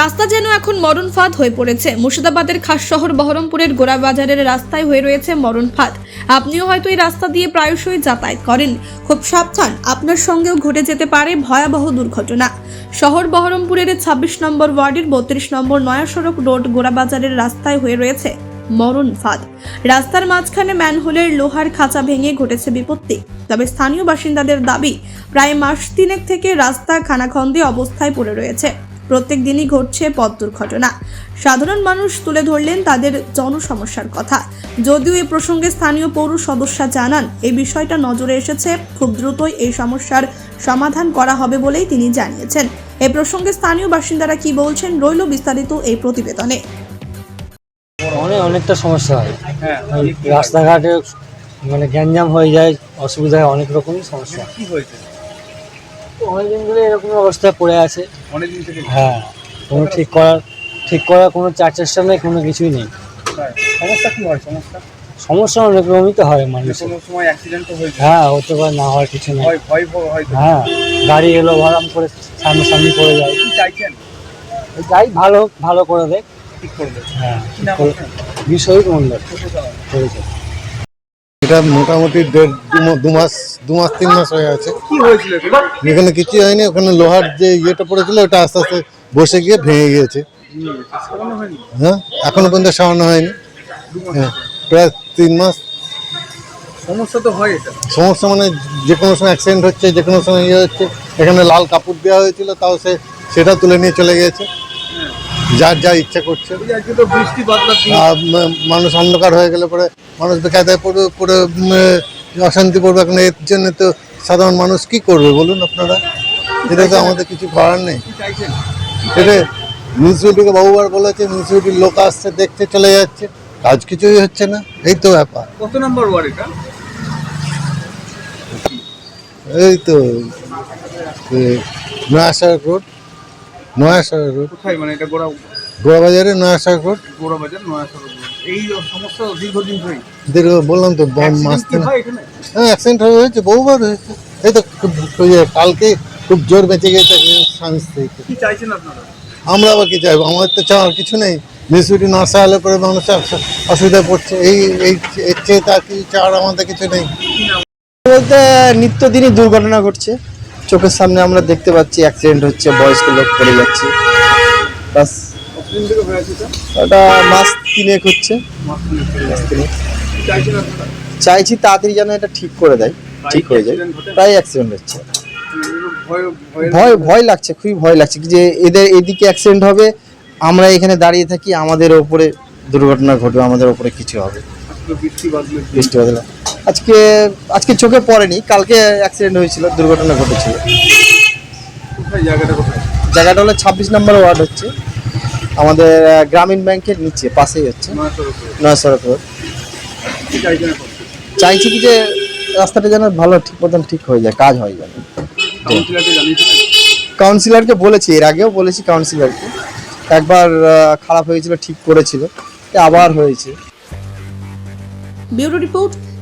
রাস্তা যেন এখন মরণ ফাঁদ হয়ে পড়েছে। মুর্শিদাবাদের খাস শহর বহরমপুরের গোড়াবাজারের রাস্তায় হয়ে রয়েছে মরণ ফাঁদ আপনিও হয়তো এই রাস্তা দিয়ে প্রায়শই যাতায়াত করেন। খুব সাবধান, আপনার সঙ্গেও ঘটে যেতে পারে ভয়াবহ দুর্ঘটনা। শহর বহরমপুরের ছাব্বিশ নম্বর ওয়ার্ডের বত্রিশ নম্বর নয়া সড়ক রোড গোড়াবাজারের রাস্তায় হয়ে রয়েছে মরণ ফাঁদ রাস্তার মাঝখানে ম্যানহোলের লোহার খাঁচা ভেঙে ঘটেছে বিপত্তি। তবে স্থানীয় বাসিন্দাদের দাবি, প্রায় মাস তিনেক থেকে রাস্তা খানাখন্দে অবস্থায় পড়ে রয়েছে। প্রত্যেক দিনই ঘটছে পথ দুর্ঘটনা সাধারণ মানুষ তুলে ধরলেন তাদের জনসমস্যার কথা। যদিও এ প্রসঙ্গে স্থানীয় পৌর সদস্যা জানান এই বিষয়টা নজরে এসেছে খুব দ্রুতই এই সমস্যার সমাধান করা হবে বলেই তিনি জানিয়েছেন। এ প্রসঙ্গে স্থানীয় বাসিন্দারা কি বলছেন রইল বিস্তারিত এই প্রতিবেদনে। অনেক অনেকটা সমস্যা হয়। হ্যাঁ রাস্তাঘাটে মানে গ্যাঞ্জাম হয়ে যায় অসুবিধা হয় অনেক রকমই সমস্যা। কি হয়েছে? তো অনেকদিন ধরে এরকম অবস্থায় পড়ে আছে। অনেকদিন থেকে হ্যাঁ কোনো ঠিক করার ঠিক করার কোনো চার চেষ্টা নেই কোনো কিছুই নেই। হ্যাঁ। সমস্যা কি হয়? সমস্যা? সমস্যা অনেক রকমই তো হয় যে মানুষের কোনো সময় অ্যাক্সিডেন্ট হয়েছে। হ্যাঁ হতে পারে না হওয়ার কিছু নেই। ভয় হয়তো হ্যাঁ গাড়ি এলো ভাড়াম করে সামনাসামনি পড়ে যায়। কি চাইছেন? যাই ভালো ভালো করে দেখ। ঠিক করবে হ্যাঁ? বিষয়িক মন্ডল। করেছে এটা মোটামুটি দেড় দু মাস দু মাস তিন মাস হয়ে আছে এখানে কিছু হয়নি ওখানে লোহার যে ইয়েটা পড়েছিল ওটা আস্তে আস্তে বসে গিয়ে ভেঙে গিয়েছে। হ্যাঁ এখনও পর্যন্ত সারানো হয়নি। হ্যাঁ প্রায় তিন মাস। সমস্যা তো হয় এটা। সমস্যা মানে যে কোনো সময় অ্যাক্সিডেন্ট হচ্ছে যে কোনো সময় ইয়ে হচ্ছে এখানে লাল কাপড় দেওয়া হয়েছিল তাও সে সেটা তুলে নিয়ে চলে গিয়েছে। যার যা ইচ্ছা করছে। মানুষ অন্ধকার হয়ে গেলে পরে মানুষ বেকায়দায় পড়ে পড়ে অশান্তি পড়বে। এখন এর জন্য তো সাধারণ মানুষ কি করবে বলুন আপনারা? এটা তো আমাদের কিছু করার নেই। এটা মিউনিসিপ্যালিটিকে বহুবার বলেছে মিউনিসিপ্যালিটির লোক আসছে দেখতে চলে যাচ্ছে। কাজ কিছুই হচ্ছে না। এই তো ব্যাপার। কত নম্বর ওয়ার্ড এটা? এই তো রোড। নয়াশাক রোড। কোথায়? মানে এটা গোড়া নয়াশাক রোড। গোড়া বাজার নয়া সড়ক এই সমস্যা দীর্ঘদিন ধরে দীর্ঘ বললাম তো মাস হয় অ্যাক্সিডেন্ট হয়েছে বহুবার হয়েছে। এই তো খুব ওই যে কালকে খুব জোর বেঁচে গেছে স্বামী স্ত্রীকে কি চাইছেন আপনারা? আমরা আবার কি চাইব? আমাদের তো চাওয়ার কিছু নেই। মিউনিসিপ্যালিটি না সাহায্য করে মানুষ অসুবিধায় পড়ছে। এই এই এর চেয়ে তার কিছু চাওয়ার আমাদের কিছু নেই। বলতে নিত্যদিনই দুর্ঘটনা ঘটছে। চোখের সামনে আমরা দেখতে পাচ্ছি অ্যাক্সিডেন্ট হচ্ছে, বয়স্ক লোক পড়ে যাচ্ছে। বাস। ওটা মাস তিনেক হচ্ছে। চাইছি তাড়াতাড়ি যেন এটা ঠিক করে দেয়। ঠিক হয়ে যায়। প্রায় অ্যাক্সিডেন্ট হচ্ছে। ভয় ভয় লাগছে, খুবই ভয় লাগছে যে এদের এদিকে অ্যাক্সিডেন্ট হবে, আমরা এখানে দাঁড়িয়ে থাকি, আমাদের ওপরে দুর্ঘটনা ঘটবে, আমাদের ওপরে কিছু হবে। বৃষ্টি বদলা। আজকে আজকে চোখে পড়েনি কালকে অ্যাক্সিডেন্ট হয়েছিল দুর্ঘটনা ঘটেছিল। জায়গাটা হলো ছাব্বিশ নম্বর ওয়ার্ড হচ্ছে। আমাদের গ্রামীণ ব্যাংকের নিচে পাশেই হচ্ছে। নয়া সড়ক রোড। চাইছি কি যে রাস্তাটা যেন ভালো ঠিক মতন ঠিক হয়ে যায় কাজ হয় যেন কাউন্সিলরকে বলেছি এর আগেও বলেছি কাউন্সিলরকে। একবার খারাপ হয়েছিল ঠিক করেছিল এ আবার হয়েছে। Bureau report